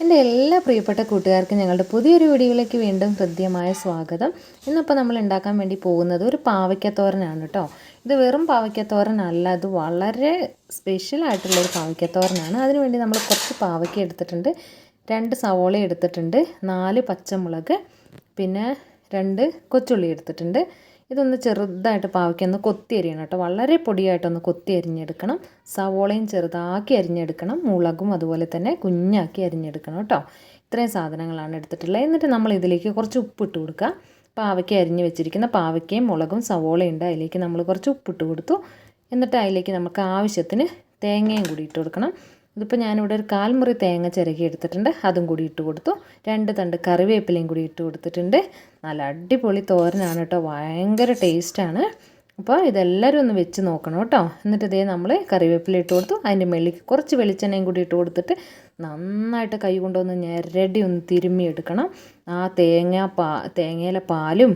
എന്റെ എല്ലാ പ്രിയപ്പെട്ട കൂട്ടുകാർക്കും ഞങ്ങളുടെ പുതിയൊരു വീഡിയോയിലേക്ക് വീണ്ടും ഹൃദ്യമായ സ്വാഗതം. ഇന്നിപ്പോൾ നമ്മൾ ഉണ്ടാക്കാൻ വേണ്ടി പോകുന്നത് ഒരു പാവയ്ക്കത്തോരനാണ് കേട്ടോ. ഇത് വെറും പാവയ്ക്കത്തോരനല്ല അത് വളരെ സ്പെഷ്യൽ ആയിട്ടുള്ളൊരു പാവയ്ക്കത്തോരനാണ്. അതിനുവേണ്ടി നമ്മൾ കുറച്ച് പാവയ്ക്ക എടുത്തിട്ടുണ്ട്. രണ്ട് സവോള എടുത്തിട്ടുണ്ട് നാല് പച്ചമുളക് പിന്നെ രണ്ട് കൊച്ചുള്ളി എടുത്തിട്ടുണ്ട്. ഇതൊന്ന് ചെറുതായിട്ട് പാവയ്ക്ക ഒന്ന് കൊത്തി അരിയണം കേട്ടോ. വളരെ പൊടിയായിട്ടൊന്ന് കൊത്തി അരിഞ്ഞെടുക്കണം. സവോളയും ചെറുതാക്കി അരിഞ്ഞെടുക്കണം. മുളകും അതുപോലെ തന്നെ കുഞ്ഞാക്കി അരിഞ്ഞെടുക്കണം കേട്ടോ. ഇത്രയും സാധനങ്ങളാണ് എടുത്തിട്ടുള്ളത്. എന്നിട്ട് നമ്മൾ ഇതിലേക്ക് കുറച്ച് ഉപ്പിട്ട് കൊടുക്കുക. പാവയ്ക്ക അരിഞ്ഞ് വെച്ചിരിക്കുന്ന പാവയ്ക്കയും മുളകും സവോളയും ഉണ്ട്. അതിലേക്ക് നമ്മൾ കുറച്ച് ഉപ്പിട്ട് കൊടുത്തു. എന്നിട്ട് അതിലേക്ക് നമുക്ക് ആവശ്യത്തിന് തേങ്ങയും കൂടി ഇട്ട് കൊടുക്കണം. ഇതിപ്പോൾ ഞാനിവിടെ ഒരു കാൽമുറി തേങ്ങ ചിരകി എടുത്തിട്ടുണ്ട്. അതും കൂടി ഇട്ട് കൊടുത്തു. രണ്ട് തണ്ട് കറിവേപ്പിലയും കൂടി ഇട്ട് കൊടുത്തിട്ടുണ്ട്. നല്ല അടിപൊളി തോരനാണ് കേട്ടോ. ഭയങ്കര ടേസ്റ്റാണ് അപ്പോൾ ഇതെല്ലാവരും ഒന്ന് വെച്ച് നോക്കണം കേട്ടോ. എന്നിട്ട് ഇതേ നമ്മൾ കറിവേപ്പില ഇട്ട് കൊടുത്തു. അതിന്റെ മെള്ളിക്ക് കുറച്ച് വെളിച്ചെണ്ണയും കൂടി ഇട്ട് കൊടുത്തിട്ട് നന്നായിട്ട് കൈ കൊണ്ടൊന്ന് ഞെരടി ഒന്ന് തിരുമ്മി എടുക്കണം. ആ തേങ്ങ പാ തേങ്ങയിലെ പാലും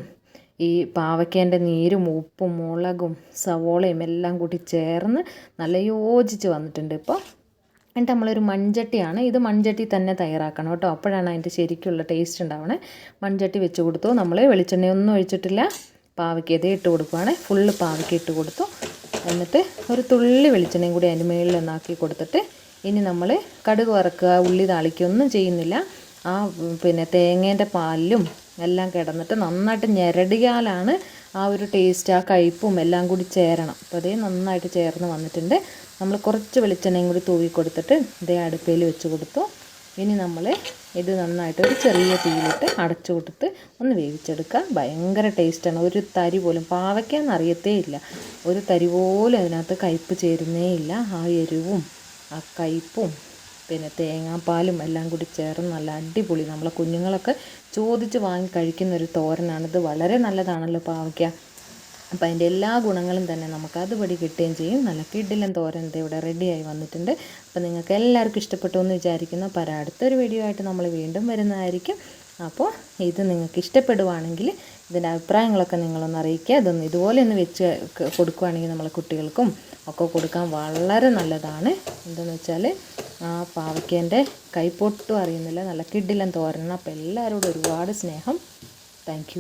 ഈ പാവയ്ക്കേന്റെ നീരും ഉപ്പും മുളകും സവോളയും എല്ലാം കൂടി ചേർന്ന് നല്ല യോജിച്ച് വന്നിട്ടുണ്ട് ഇപ്പോൾ എന്നിട്ട് നമ്മളൊരു മൺചട്ടിയാണ്. ഇത് മൺചട്ടി തന്നെ തയ്യാറാക്കണം കേട്ടോ. അപ്പോഴാണ് അതിന്റെ ശരിക്കുള്ള ടേസ്റ്റ് ഉണ്ടാവണേ. മൺചട്ടി വെച്ച് കൊടുത്തു. നമ്മൾ വെളിച്ചെണ്ണയൊന്നും ഒഴിച്ചിട്ടില്ല. പാവയ്ക്ക് ഇതേ ഇട്ട് കൊടുക്കുവാണ്. ഫുള്ള് പാവയ്ക്ക് ഇട്ട് കൊടുത്തു. എന്നിട്ട് ഒരു തുള്ളി വെളിച്ചെണ്ണയും കൂടി അതിന്റെ മുകളിൽ ഒന്നാക്കി കൊടുത്തിട്ട് ഇനി നമ്മൾ കടുക് വറക്കുക ഉള്ളി താളിക്കുകയൊന്നും ചെയ്യുന്നില്ല. ആ പിന്നെ തേങ്ങേന്റെ പാലിലും എല്ലാം കിടന്നിട്ട് നന്നായിട്ട് ഞെരടിയാലാണ് ആ ഒരു ടേസ്റ്റ് ആ കയ്പ്പും എല്ലാം കൂടി ചേരണം. അപ്പോൾ അതേ നന്നായിട്ട് ചേർന്ന് വന്നിട്ടുണ്ട്. നമ്മൾ കുറച്ച് വെളിച്ചെണ്ണയും കൂടി തൂവി കൊടുത്തിട്ട് ഇതേ അടുപ്പയിൽ വെച്ച് കൊടുത്തു. ഇനി നമ്മൾ ഇത് നന്നായിട്ട് ഒരു ചെറിയ തീയിലിട്ട് അടച്ചു കൊടുത്ത് ഒന്ന് വേവിച്ചെടുക്കുക. ഭയങ്കര ടേസ്റ്റാണ് ഒരു തരി പോലും പാവയ്ക്കാന്ന് അറിയത്തേ ഇല്ല. ഒരു തരി പോലും അതിനകത്ത് കയ്പ്പ് ചേരുന്നേ ഇല്ല. ആ എരിവും ആ കയ്പ്പും പിന്നെ തേങ്ങാപ്പാലും എല്ലാം കൂടി ചേർന്ന് നല്ല അടിപൊളി. നമ്മളെ കുഞ്ഞുങ്ങളൊക്കെ ചോദിച്ച് വാങ്ങി കഴിക്കുന്ന ഒരു തോരനാണിത് വളരെ നല്ലതാണല്ലോ പാവയ്ക്ക. അപ്പം അതിന്റെ എല്ലാ ഗുണങ്ങളും തന്നെ നമുക്ക് അതുപടി കിട്ടുകയും ചെയ്യും. നല്ല കിഡിലൻ തോരൻ ഇവിടെ റെഡിയായി വന്നിട്ടുണ്ട്. അപ്പം നിങ്ങൾക്ക് എല്ലാവർക്കും ഇഷ്ടപ്പെട്ടു എന്ന് വിചാരിക്കുന്നു. അപ്പോൾ അടുത്തൊരു വീഡിയോ ആയിട്ട് നമ്മൾ വീണ്ടും വരുന്നതായിരിക്കും. അപ്പോൾ ഇത് നിങ്ങൾക്ക് ഇഷ്ടപ്പെടുവാണെങ്കിൽ ഇതിന്റെ അഭിപ്രായങ്ങളൊക്കെ നിങ്ങളൊന്ന് അറിയിക്കുക. ഇതൊന്ന് ഇതുപോലെ ഒന്ന് വെച്ച് കൊടുക്കുകയാണെങ്കിൽ നമ്മളെ കുട്ടികൾക്കും ഒക്കെ കൊടുക്കാൻ വളരെ നല്ലതാണ്. എന്താണെന്ന് വെച്ചാൽ ആ പാവയ്ക്കേന്റെ കൈപ്പൊട്ടും അറിയുന്നില്ല. നല്ല കിഡിലൻ തോരണം അപ്പോൾ എല്ലാവരോടും ഒരുപാട് സ്നേഹം. താങ്ക്